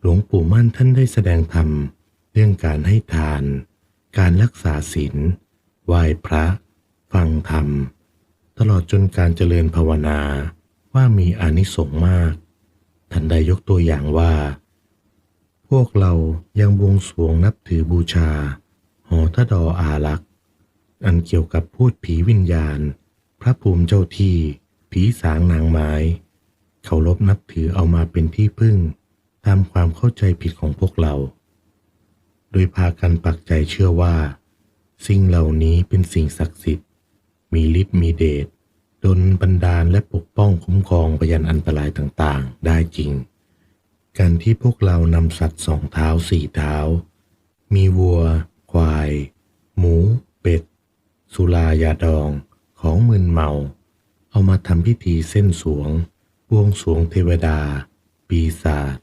หลวงปู่มั่นท่านได้แสดงธรรม เรื่องการให้ทาน การรักษาศีลไหว้พระ ฟังธรรม ตลอดจนการเจริญภาวนาว่ามีอานิสงส์มาก ท่านได้ยกตัวอย่างว่า พวกเรายังบวงสวงนับถือบูชา หอทดออารักษ์อันเกี่ยวกับพูดผีวิญญาณ พระภูมิเจ้าที่ ผีสางนางไม้ เคารพนับถือเอามาเป็นที่พึ่ง ตามความเข้าใจผิดของพวกเรา โดยพากันปักใจเชื่อว่า สิ่งเหล่านี้เป็นสิ่งศักดิ์สิทธิ์ มีฤทธิ์มีเดชดลบันดาลและปกป้องคุ้มครองพยันอันตรายต่างๆ ได้จริง การที่พวกเรานำสัตว์สองเท้าสี่เท้า มีวัว ควาย หมู เป็ด สุรายาดองของมึนเมา เอามาทำพิธีเส้นสวงบวงสวงเทวดา ปีศาจ